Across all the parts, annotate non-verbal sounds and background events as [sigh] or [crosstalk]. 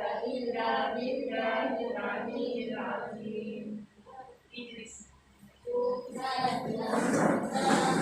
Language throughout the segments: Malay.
Thank you.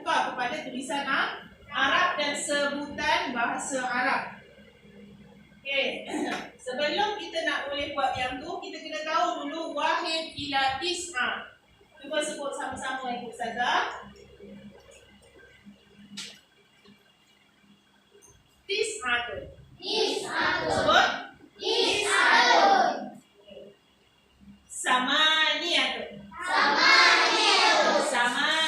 terbuka kepada tulisan Arab dan sebutan bahasa Arab. Okey, [coughs] sebelum kita nak boleh buat yang tu, kita kena tahu dulu wahid ila tis'a. Cuba sebut sama-sama ibu ustazah. Tis'atun. Tis'atun. Sebut. Tis'atun. Sama ni atau? Sama ni. Sama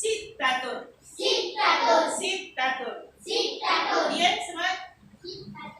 Sitatun. Sitatun. Sitatun. Sitatun. Dia sebut? Sitatun.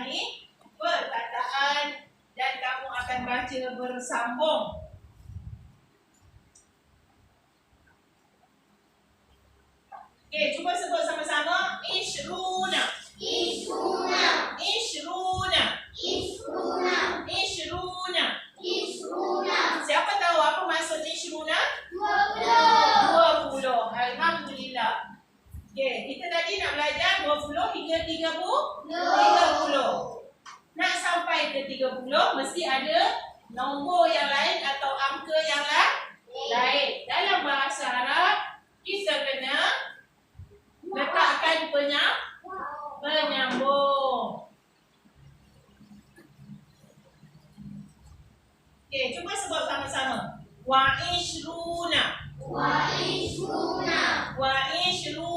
ni perkataan dan kamu akan baca bersambung. Okey, cuba sebut sama-sama. Ishruna. tadi nak belajar 20 hingga 30? No. 30. Nak sampai ke 30, mesti ada nombor yang lain atau angka yang lain. lain. Dalam bahasa Arab, kita kena letakkan penyam penyambung. Okey, cuba sebut sama-sama. Wa'ishruna. Wa'ishruna. Wa'ishruna.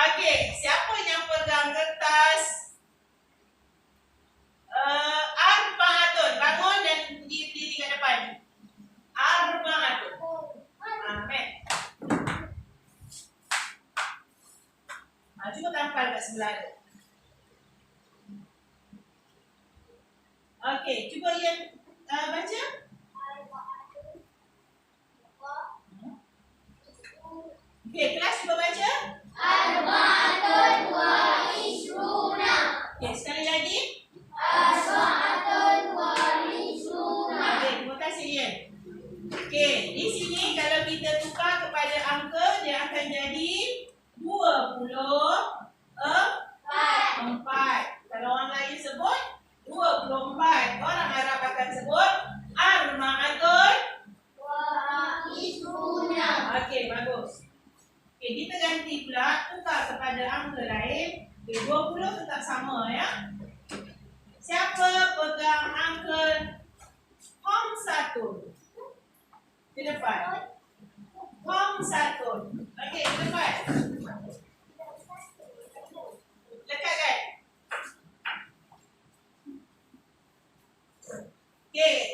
Okey, siapa yang pegang kertas? Uh, Arba bangun dan berdiri di depan. Arba Hatun. Amin. Maju ke tampal kat sebelah tu. Okey, cuba yang uh, eh, baca. Hmm. Okey, kelas cuba baca. Bye. Yeah.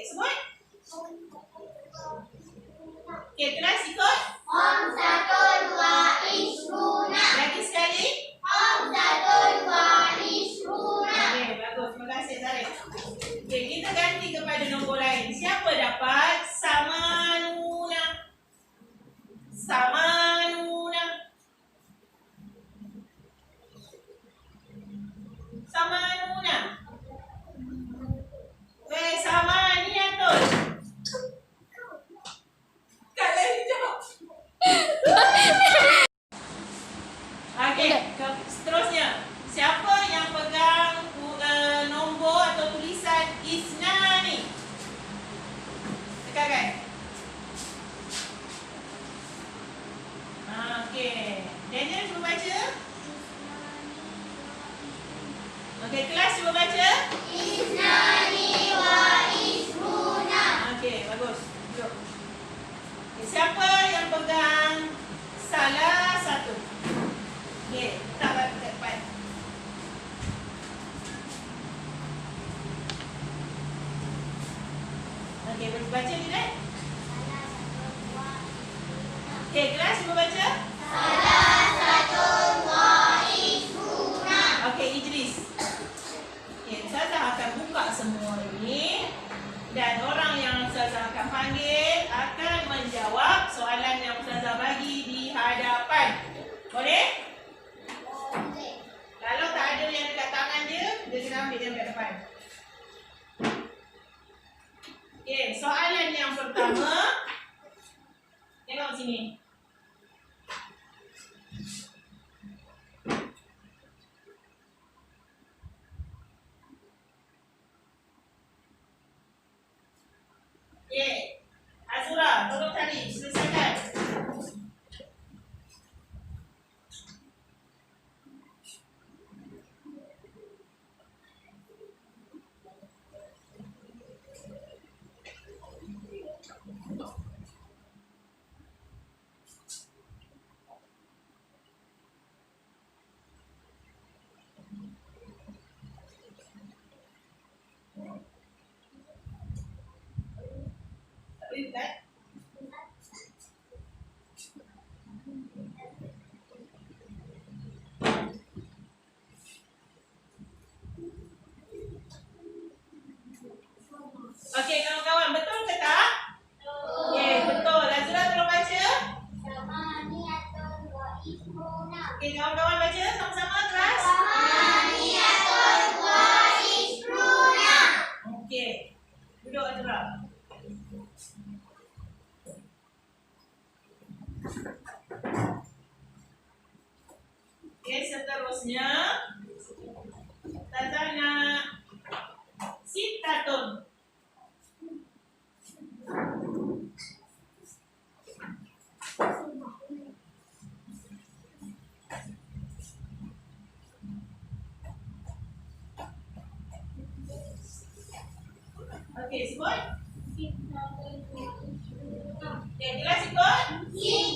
Okey, kelas cuba baca. Isnani wa ismuna. Okey, bagus. Jom. Okay, siapa yang pegang? Okey, soalan yang pertama. Tengok sini. Okay, di ba si Kon?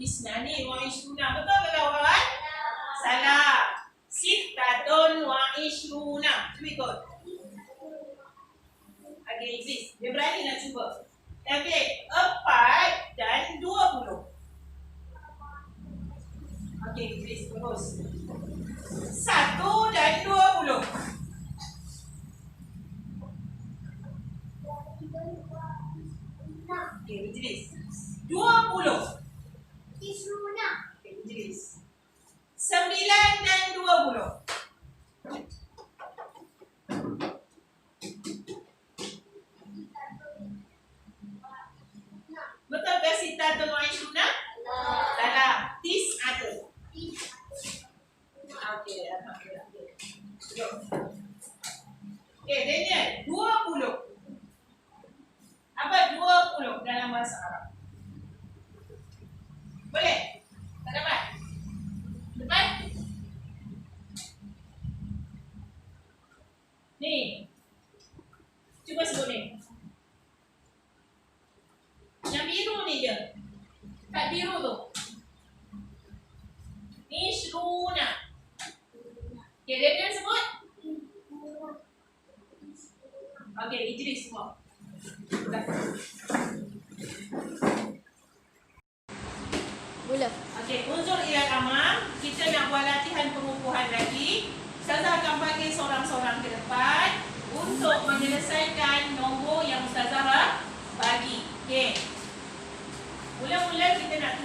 ఈ స్నాని వాయిస్ నాకు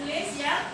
Inglés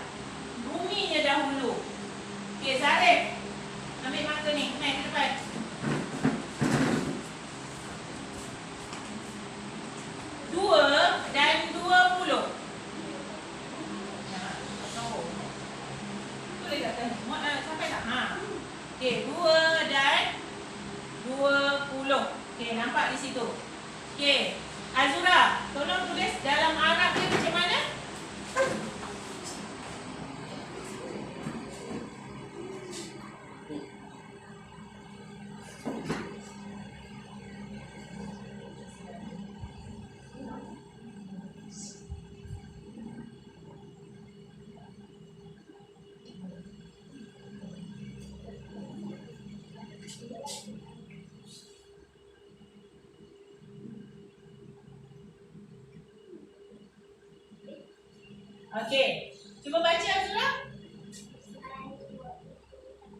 Okey. Cuba baca surah.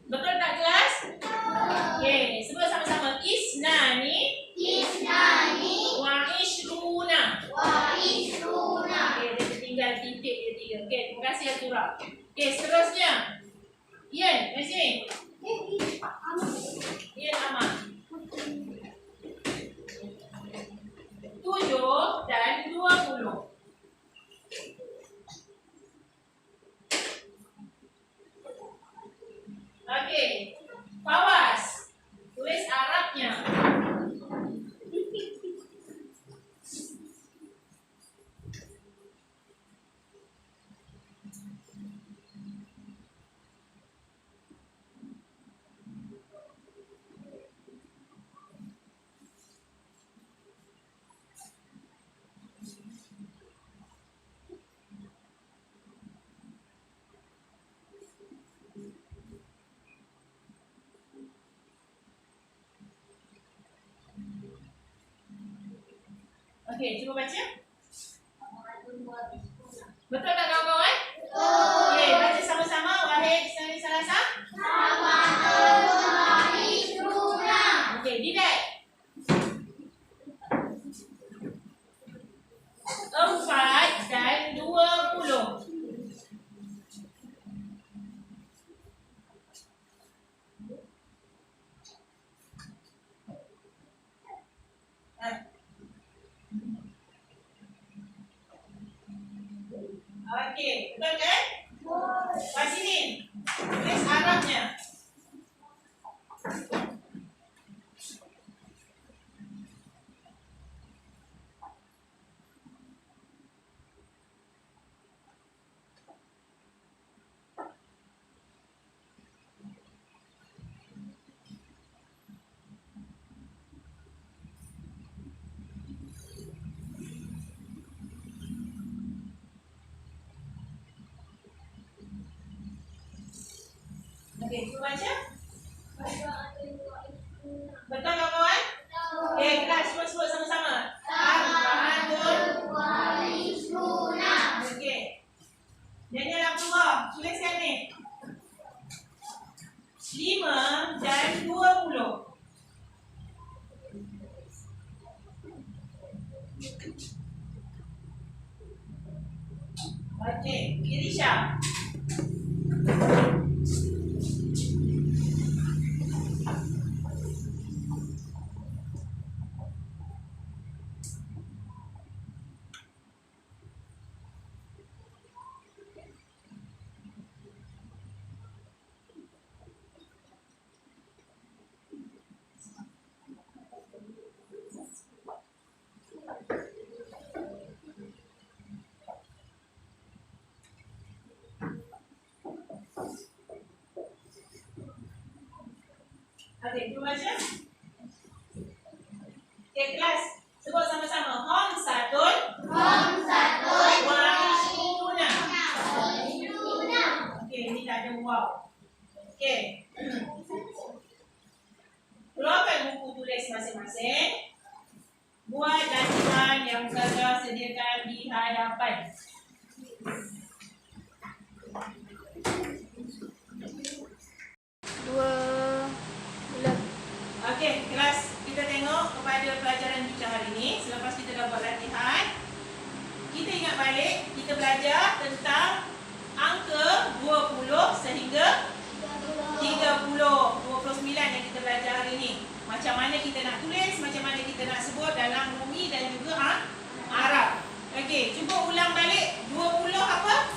Betul tak kelas? Okey, sebut sama-sama. Isnani Isnani wa ishruna. wa ishruna. Okey, dia tertinggal titik dia tiga. Okey, terima kasih Azura. Okey, seterusnya. Ian, kat sini. Ian Ahmad. Tujuh dan dua puluh. Okey. Fawaz. Tulis Arabnya. Okey, cuba baca. Betul tak kawan-kawan? Okey, baca sama-sama. Wahid, Sani, Salasa. Okey, Didak. Empat dan dua puluh. Ah. Okey, betul kan? Kat sini. Tulis Arabnya. Okey, cuba baca. Betul kawan-kawan? Okey, kelas semua sebut sama-sama. Arba'atun. Okey. Nyanyi Abdullah, tuliskan ni. Lima dan dua puluh. Okey, Irisha. Okey, cuba baca. Okey, kelas. Sebut sama-sama. Hom satun. Wa ishruna. Okey, ini tak ada wow. Okey. Keluarkan buku tulis masing-masing. Buat latihan yang Ustazah sediakan di hadapan. Dua. Okey, kelas kita tengok kepada pelajaran kita hari ini. Selepas kita dah buat latihan, kita ingat balik, kita belajar tentang angka 20 sehingga 30, 29 yang kita belajar hari ini. Macam mana kita nak tulis, macam mana kita nak sebut dalam Rumi dan juga ha, Arab. Okey, cuba ulang balik 20 apa?